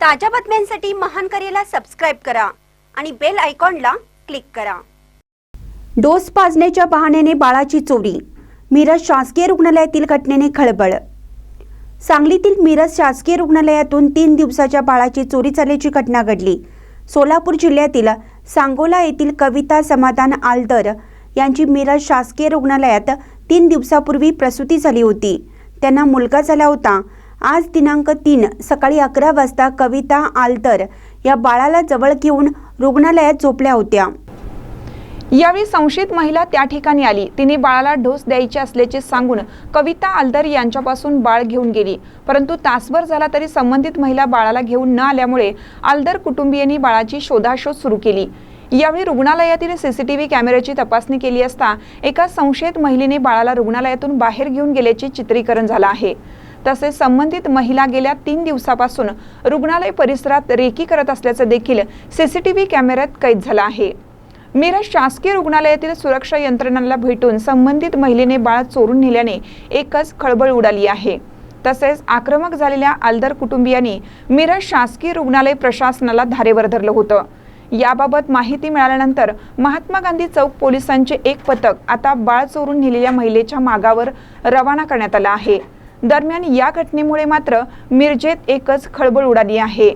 ताज्या बातम्यांसाठी महान करेला सबस्क्राईब करा आणि बेल आयकॉनला क्लिक करा. डोस पाजण्याच्या बहाण्याने बाळाची चोरी. मिरज शासकीय रुग्णालयातील घटनेने खळबळ. सांगलीतील मिरज शासकीय रुग्णालयातून तीन दिवसाच्या बाळाची चोरी झाल्याची घटना घडली. सोलापूर जिल्ह्यातील सांगोला येथील कविता समाधान आलदर यांची मिरज शासकीय रुग्णालयात तीन दिवसापूर्वी प्रसूती झाली होती. त्यांना मुलगा झाला होता. आज दिनांक तीन सकाळी अकरा वाजता कविता आलतर या बाळाला जवळ घेऊन रुग्णालयात झोपल्या होत्या. यावेळी संशयित महिला त्या ठिकाणी आली. तिने बाळाला डोस द्यायचे असल्याचे सांगून कविता आलदर यांच्यापासून बाळ घेऊन गेली. परंतु तासभर झाला तरी संबंधित महिला बाळाला घेऊन न आल्यामुळे आलदर कुटुंबियांनी बाळाची शोधाशोध सुरू केली. यावेळी रुग्णालयातील सीसीटीव्ही कॅमेऱ्याची तपासणी केली असता एका संशयित महिलेने बाळाला रुग्णालयातून बाहेर घेऊन गेल्याचे चित्रीकरण झालं आहे. तसेच संबंधित महिला गेल्या तीन दिवसापासून रुग्णालय परिसरात रेकी करत असल्याचं देखील सीसीटीव्ही कॅमेऱ्यात कैद झालं आहे. मिरज शासकीय रुग्णालयातील सुरक्षा यंत्रणांना भेटून संबंधित महिलेने बाळ चोरून नेल्याने एकच खळबळ उडाली आहे. तसेच आक्रमक झालेल्या आलदर कुटुंबियांनी मिरज शासकीय रुग्णालय प्रशासनाला धारेवर धरलं होतं. याबाबत माहिती मिळाल्यानंतर महात्मा गांधी चौक पोलिसांचे एक पथक आता बाळ चोरून नेलेल्या महिलेच्या मागावर रवाना करण्यात आलं आहे. दरम्यान या घटनेमुळे मात्र मिरजेत एकच खळबळ उडाली आहे.